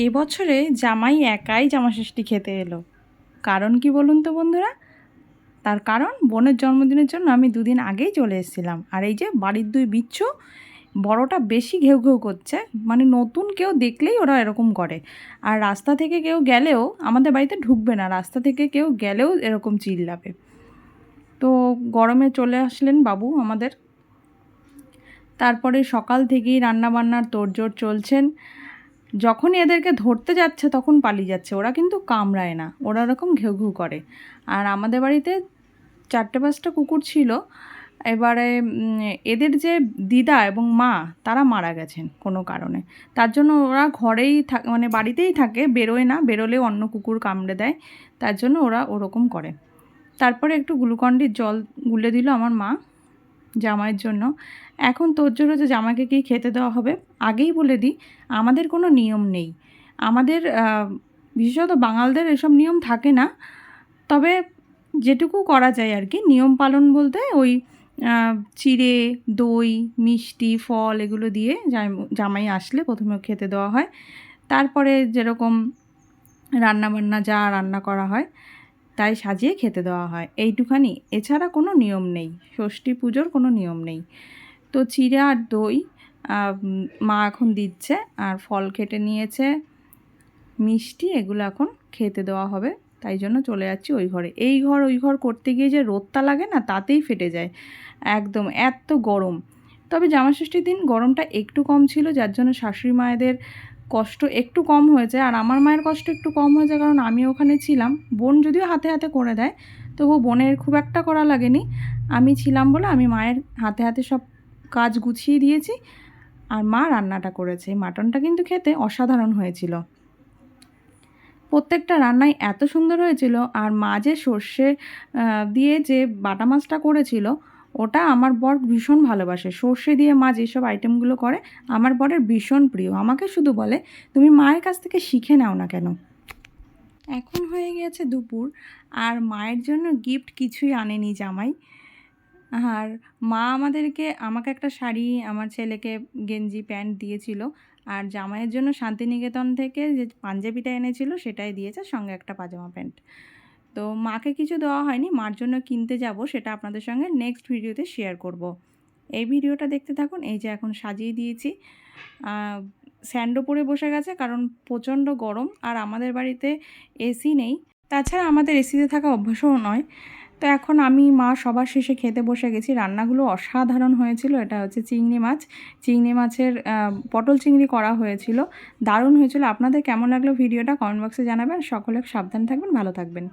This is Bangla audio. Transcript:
এবছরে জামাই একাই জামাষষ্ঠী খেতে এলো। কারণ কি বলুন তো বন্ধুরা? তার কারণ বোনের জন্মদিনের জন্য আমি দুদিন আগেই চলে এসেছিলাম। আর এই যে বাড়ির দুই বিচ্ছু, বড়টা বেশি ঘেউ ঘেউ করছে। মানে নতুন কেউ দেখলেই ওরা এরকম করে। আর রাস্তা থেকে কেউ গেলেও আমাদের বাড়িতে ঢুকবে না। রাস্তা থেকে কেউ গেলেও এরকম চিল্লাবে। তো গরমে চলে আসলেন বাবু আমাদের। তারপরে সকাল থেকেই রান্নাবান্নার তোড়জোড় চলছেন। যখনই এদেরকে ধরতে যাচ্ছে তখন পালিয়ে যাচ্ছে। ওরা কিন্তু কামড়ায় না। ওরা ওরকম ঘেউ ঘেউ করে। আর আমাদের বাড়িতে চারটে পাঁচটা কুকুর ছিল। এবারে এদের যে দিদা এবং মা, তারা মারা গেছেন কোনো কারণে। তার জন্য ওরা ঘরেই থাক মানে বাড়িতেই থাকে, বেরোয় না। বেরোলে অন্য কুকুর কামড়ে দেয়। তার জন্য ওরা ওরকম করে। তারপরে একটু গ্লুকন্ডির জল গুলে দিল আমার মা। জামাইয়ের জন্য। এখন তোর জন্য যে জামাইকে কি খেতে দেওয়া হবে, আগেই বলে দিই আমাদের কোনো নিয়ম নেই। আমাদের বিশেষত বাঙালদের এসব নিয়ম থাকে না। তবে যেটুকু করা যায় আর কি, নিয়ম পালন বলতে ওই চিড়ে, দই, মিষ্টি, ফল এগুলো দিয়ে জামাই আসলে প্রথমে খেতে দেওয়া হয়। তারপরে যেরকম রান্নাবান্না যা রান্না করা হয় তাই সাজিয়ে খেতে দেওয়া হয়। এইটুখানি। এছাড়া কোনো নিয়ম নেই। ষষ্ঠী পুজোর কোনো নিয়ম নেই। তো চিড়ে আর দই মা এখন দিচ্ছে আর ফল কেটে নিয়েছে। মিষ্টি এগুলো এখন খেতে দেওয়া হবে। তাই জন্য চলে যাচ্ছি ওই ঘরে। এই ঘর, ওই ঘর করতে গিয়ে যে রোদটা লাগে না, তাতেই ফেটে যায়। একদম এত গরম। তবে জামাষষ্ঠীর দিন গরমটা একটু কম ছিল, যার জন্য শাশুড়ি মায়েদের কষ্ট একটু কম হয়েছে আর আমার মায়ের কষ্ট একটু কম হয়েছে কারণ আমি ওখানে ছিলাম। বোন যদিও হাতে হাতে করে দেয় তবু বোনের খুব একটা করা লাগেনি। আমি ছিলাম বলে আমি মায়ের হাতে হাতে সব কাজ গুছিয়ে দিয়েছি আর মা রান্নাটা করেছে। মাটনটা কিন্তু খেতে অসাধারণ হয়েছিল। প্রত্যেকটা রান্নাই এত সুন্দর হয়েছিল আর মা যে সর্ষে দিয়ে যে বাটা মাছটা করেছিল ওটা আমার বর ভীষণ ভালোবাসে। সর্ষে দিয়ে মা যেসব আইটেমগুলো করে, আমার বরের ভীষণ প্রিয়। আমাকে শুধু বলে, তুমি মায়ের কাছ থেকে শিখে নাও না কেন? এখন হয়ে গেছে দুপুর, আর মায়ের জন্য গিফট কিছুই আনেনি জামাই। আর মা আমাদেরকে, আমাকে একটা শাড়ি, আমার ছেলেকে গেঞ্জি, প্যান্ট দিয়েছিল। আর জামাইয়ের জন্য শান্তিনিকেতন থেকে যে পাঞ্জাবিটা এনেছিল, সেটাই দিয়েছে, সঙ্গে একটা পাজামা প্যান্ট। তো মাকে কিছু দেওয়া হয়নি, মার জন্য কিনতে যাব, সেটা আপনাদের সঙ্গে নেক্সট ভিডিওতে শেয়ার করব। এই ভিডিওটা দেখতে থাকুন, এই যে এখন সাজিয়ে দিয়েছি। স্যান্ডো পরে বসে গেছে, কারণ প্রচণ্ড গরম, আর আমাদের বাড়িতে এসি নেই। তাছাড়া আমাদের এসিতে থাকা অভ্যাসও নয়। তো এখন আমি, মা সবার শেষে খেতে বসে গেছি। রান্নাগুলো অসাধারণ হয়েছিল, এটা হচ্ছে চিংড়ি মাছ। চিংড়ি মাছের পটল চিংড়ি করা হয়েছিল। দারুণ হয়েছিল। আপনাদের কেমন লাগল ভিডিওটা কমেন্ট বক্সে জানাবেন। সকলে সাবধান থাকবেন, ভালো থাকবেন।